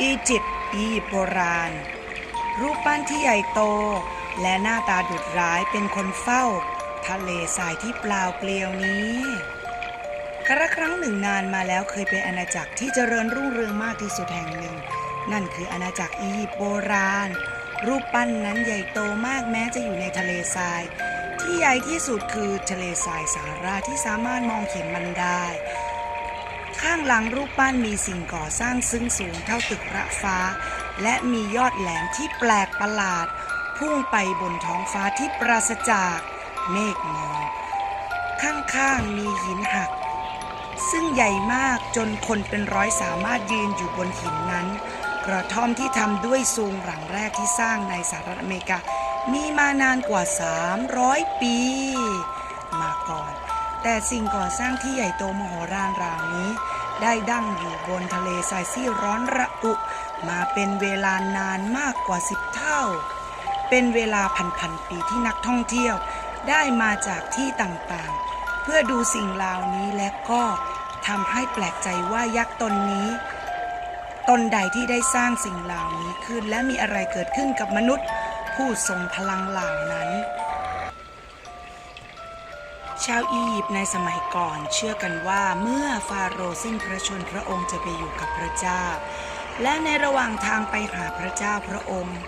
อียิปต์อียิปต์โบราณ รูปปั้นที่ใหญ่โต และหน้าตาดุดร้ายเป็นคนเฝ้า ทะเลทรายที่เปล่าเปลี่ยวนี้กระครั้งหนึ่งนานมาแล้วเคยเป็นอาณาจักรที่เจริญรุ่งเรืองมากที่สุดแห่งหนึ่ง นั่นคืออาณาจักรอียิปต์โบราณ รูปปั้นนั้นใหญ่โตมากแม้จะอยู่ในทะเลทราย ที่ใหญ่ที่สุดคือทะเลทรายสาราที่สามารถมองเห็นมันได้ ข้างหลังรูปปั้นมีสิ่งก่อสร้างซึ่งสูงเท่าตึกระฟ้า และมียอดแหลมที่แปลกประหลาด พุ่งไปบนท้องฟ้าที่ปราศจากเมฆหมอกข้างๆมีหินหัก ซึ่งใหญ่มากจนคนเป็นร้อยสามารถยืนอยู่บนหินนั้น กระท่อมที่ทำด้วยซูงหลังแรกที่สร้างในสหรัฐอเมริกา มีมานานกว่า 300 ปี มาก่อน แต่สิ่งก่อสร้างที่ใหญ่โตมโหฬารราวนี้ ได้ดั้งอยู่บนทะเลทรายที่ร้อนระอุ มาเป็นเวลานานมากกว่าสิบเท่า เป็นเวลาพันๆปีที่นักท่องเที่ยว ได้มาจากที่ต่างๆ เพื่อดูสิ่งเหล่านี้และก็ทำให้แปลกใจว่ายักษ์ตนนี้ตนใดที่ได้สร้างสิ่งเหล่านี้ขึ้น และมีอะไรเกิดขึ้นกับมนุษย์ ผู้ทรงพลังเหล่านั้น ชาวอียิปต์ในสมัยก่อนเชื่อกันว่าเมื่อฟาโรห์สิ้นพระชนพระองค์จะไปอยู่กับพระเจ้า และในระหว่างทางไปหาพระเจ้าพระองค์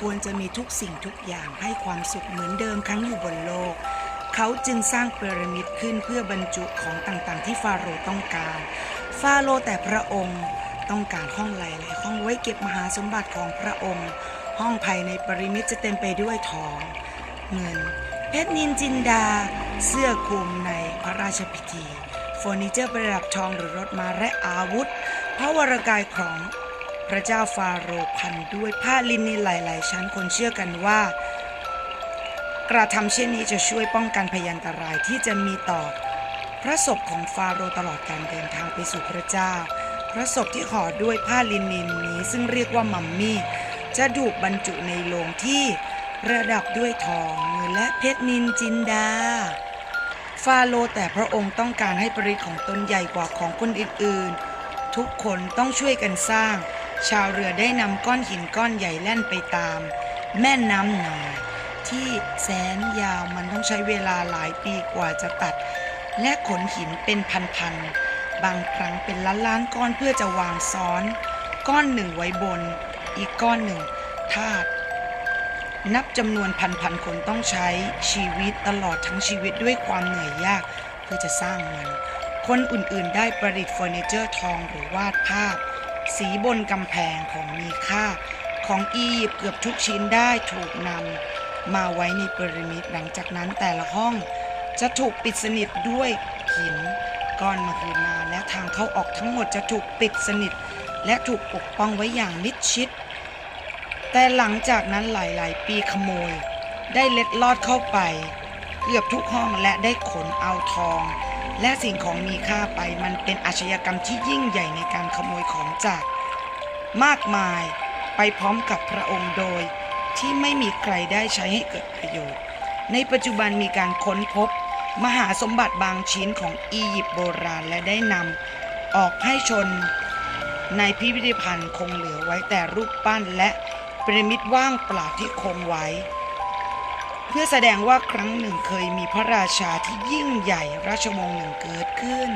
ควรจะมีทุกสิ่งทุกอย่างให้ความสุขเหมือนเดิมครั้งอยู่บนโลก เขาจึงสร้างพีระมิดขึ้นเพื่อบรรจุของต่างๆ ที่ฟาโรห์ต้องการ ฟาโรห์แต่พระองค์ต้องการห้องหลายๆห้องไว้เก็บมหาสมบัติของพระองค์ ห้องภายในปริมิตจะเต็มไปด้วยทอง เงิน เพชรนินจินดา เสื้อคลุมในพระราชพิธี เฟอร์นิเจอร์ประดับทองหรือรถม้าและอาวุธ พระวรากายของพระเจ้าฟาโรห์พันด้วยผ้าลินินหลาย ๆ ชั้นคนเชื่อกันว่า กระทำเช่นนี้จะช่วยป้องกันพยันตรายที่จะมีต่อพระศพของฟาโรห์ตลอดการเดินทางไปสู่พระเจ้า พระศพที่ห่อด้วยผ้าลินินนี้ซึ่งเรียกว่ามัมมี่ จะถูกบรรจุในโลงที่ ระดับด้วยทองเงินและเพชรนินจินดา ฟาโรแต่พระองค์ต้องการให้ปริของตนใหญ่กว่าของคนอื่นๆ ทุกคนต้องช่วยกันสร้าง ชาวเรือได้นำก้อนหินก้อนใหญ่แล่นไปตาม แม่น้ำนายที่แสนยาวมันต้องใช้เวลาหลายปีกว่าจะตัด และขนหินเป็นพันๆ บางครั้งเป็นล้านๆก้อนเพื่อจะวางซ้อน ก้อนหนึ่งไว้บน อีกก้อนหนึ่งทาด นับจำนวนพันๆคนต้องใช้ชีวิตตลอดทั้งชีวิตด้วยความเหนื่อยยากเพื่อจะสร้างมัน คนอื่นๆ ได้ประดิษฐ์เฟอร์นิเจอร์ทองหรือวาดภาพ สีบนกำแพงของมีค่า ของอียิปต์เกือบทุกชิ้นได้ถูกนำมาไว้ในพีระมิดหลังจากนั้นแต่ละห้อง จะถูกปิดสนิทด้วยหินก้อนมหึมาและทางเข้าออกทั้งหมดจะถูกปิดสนิท และถูกปกป้องไว้อย่างมิดชิด แต่หลังจากนั้นหลายๆ ปีขโมย ได้เล็ดลอดเข้าไป เกือบทุกห้องและได้ขนเอาทอง และสิ่งของมีค่าไปมันเป็นอาชญากรรมที่ยิ่งใหญ่ในการขโมยของจาก มากมายไปพร้อมกับพระองค์โดย ที่ไม่มีใครได้ใช้ให้เกิดประโยชน์ ในปัจจุบันมีการค้นพบ มหาสมบัติบางชิ้นของอียิปต์โบราณและได้นำออกให้ชนในพิพิธภัณฑ์คงเหลือไว้แต่รูปปั้นและ พีระมิดว่างเปล่าที่คงไว้ เพื่อแสดงว่าครั้งหนึ่งเคยมีพระราชาที่ยิ่งใหญ่ราชวงศ์หนึ่งเกิดขึ้น